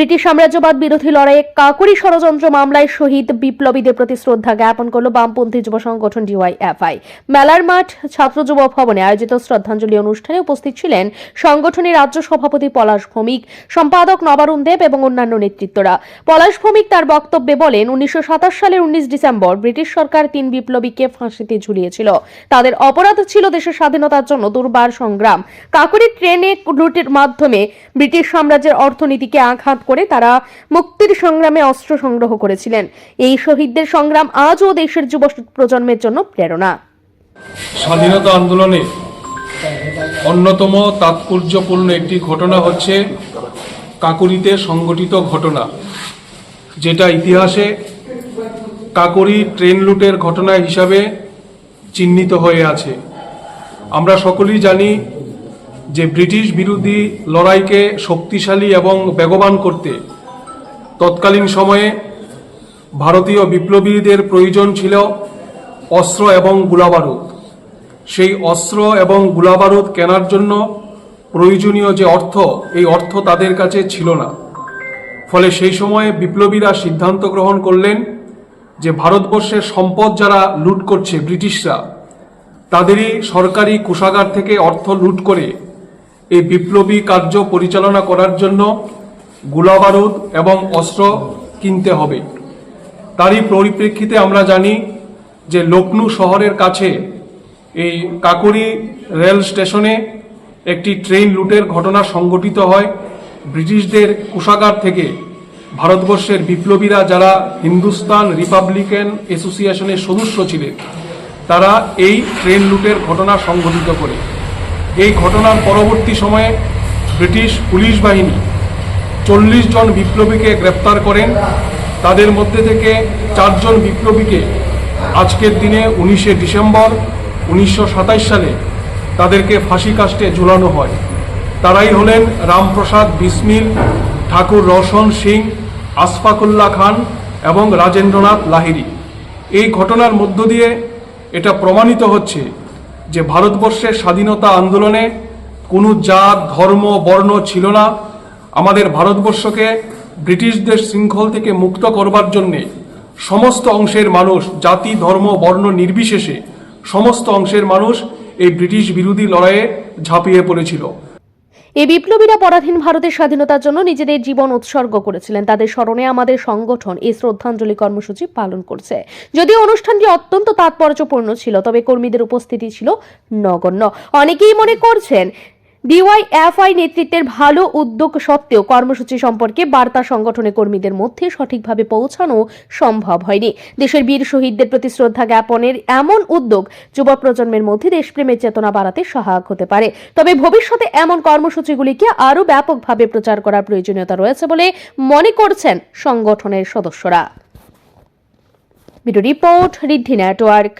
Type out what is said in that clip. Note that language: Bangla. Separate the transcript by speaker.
Speaker 1: ব্রিটিশ সাম্রাজ্যবাদ বিরোধী লড়াইয়ে কাকুরি ষড়যন্ত্র মামলায় শহীদ বিপ্লবীদের প্রতি শ্রদ্ধা জ্ঞাপন করল বামপন্থী যুব সংগঠন ডিওয়াইএফআই মেলার মাঠ ছাত্র যুব ভবনে আয়োজিত শ্রদ্ধাঞ্জলি অনুষ্ঠানে উপস্থিত ছিলেন সংগঠনের রাজ্য সভাপতি পলাশ ভৌমিক, সম্পাদক নবারুণ দেব এবং অন্যান্য নেতৃত্বরা। পলাশ ভৌমিক তার বক্তব্যে বলেন, উনিশশো সাতাশ সালের উনিশ ডিসেম্বর ব্রিটিশ সরকার তিন বিপ্লবীকে ফাঁসিতে ঝুলিয়েছিল। তাদের অপরাধ ছিল দেশের স্বাধীনতার জন্য দুর্বার সংগ্রাম। কাকুরি ট্রেনে লুটের মাধ্যমে ব্রিটিশ সাম্রাজ্যের অর্থনীতিকে আঘাত করে তারা মুক্তির সংগ্রামে অস্ত্র সংগ্রহ করেছিলেন। এই শহীদদের সংগ্রাম আজও দেশের যুব প্রজন্মের জন্য প্রেরণা।
Speaker 2: স্বাধীনতা আন্দোলনে অন্যতম তাৎপর্যপূর্ণ একটি ঘটনা হচ্ছে কাকুরিতে সংগঠিত ঘটনা, যেটা ইতিহাসে কাকুরি ট্রেন লুটের ঘটনা হিসাবে চিহ্নিত হয়ে আছে। আমরা সকলেই জানি যে ব্রিটিশ বিরোধী লড়াইকে শক্তিশালী এবং বেগবান করতে তৎকালীন সময়ে ভারতীয় বিপ্লবীদের প্রয়োজন ছিল অস্ত্র এবং গোলাবারুদ। সেই অস্ত্র এবং গোলাবারুদ কেনার জন্য প্রয়োজনীয় যে অর্থ, এই অর্থ তাদের কাছে ছিল না। ফলে সেই সময়ে বিপ্লবীরা সিদ্ধান্ত গ্রহণ করলেন যে ভারতবর্ষের সম্পদ যারা লুট করছে ব্রিটিশরা, তাদেরই সরকারি কোষাগার থেকে অর্থ লুট করে এই বিপ্লবী কার্য পরিচালনা করার জন্য গোলাবারুদ এবং অস্ত্র কিনতে হবে। তারই পরিপ্রেক্ষিতে আমরা জানি যে লখনৌ শহরের কাছে এই কাকুরি রেল স্টেশনে একটি ট্রেন লুটের ঘটনা সংঘটিত হয়। ব্রিটিশদের কোষাগার থেকে ভারতবর্ষের বিপ্লবীরা যারা হিন্দুস্তান রিপাবলিকান অ্যাসোসিয়েশনের সদস্য ছিলেন, তারা এই ট্রেন লুটের ঘটনা সংঘটিত করে। এই ঘটনার পরবর্তী সময়ে ব্রিটিশ পুলিশ বাহিনী চল্লিশ জন বিপ্লবীকে গ্রেপ্তার করেন। তাদের মধ্যে থেকে চারজন বিপ্লবীকে আজকের দিনে উনিশে ডিসেম্বর উনিশশো সাতাশ সালে তাদেরকে ফাঁসি কাস্টে ঝুলানো হয়। তারাই হলেন রামপ্রসাদ বিসমিল, ঠাকুর রোশন সিং আশফাকুল্লাহ খান এবং রাজেন্দ্রনাথ লাহিড়ী। এই ঘটনার মধ্য দিয়ে এটা প্রমাণিত হচ্ছে যে ভারতবর্ষের স্বাধীনতা আন্দোলনে কোনো জাত, ধর্ম, বর্ণ ছিল না। আমাদের ভারতবর্ষকে ব্রিটিশদের শৃঙ্খল থেকে মুক্ত করবার জন্যে সমস্ত অংশের মানুষ, জাতি, ধর্ম, বর্ণ নির্বিশেষে সমস্ত অংশের মানুষ এই ব্রিটিশ বিরোধী লড়াইয়ে ঝাঁপিয়ে পড়েছিল।
Speaker 1: এই বিপ্লবীরা পরাধীন ভারতের স্বাধীনতার জন্য নিজেদের জীবন উৎসর্গ করেছিলেন। তাদের স্মরণে আমাদের সংগঠন এই শ্রদ্ধাঞ্জলি কর্মসূচি পালন করছে। যদিও অনুষ্ঠানটি অত্যন্ত তাৎপর্যপূর্ণ ছিল, তবে কর্মীদের উপস্থিতি ছিল নগণ্য। অনেকেই মনে করছেন ডিওয়াইএফআই নেতৃত্বের ভালো উদ্যোগ সত্ত্বেও কর্মসূচি সম্পর্কে বার্তা সংগঠনের কর্মীদের মধ্যে সঠিকভাবে পৌঁছানো সম্ভব হয়নি। দেশের বীর শহীদদের প্রতি শ্রদ্ধা জ্ঞাপনের এমন উদ্যোগ যুব প্রজন্মের মধ্যে দেশপ্রেমের চেতনা বাড়াতে সহায়ক হতে পারে। তবে ভবিষ্যতে এমন কর্মসূচিগুলিকে আরও ব্যাপকভাবে প্রচার করার প্রয়োজনীয়তা রয়েছে বলে মনে করছেন সংগঠনের সদস্যরা। Video report, Riddhi network.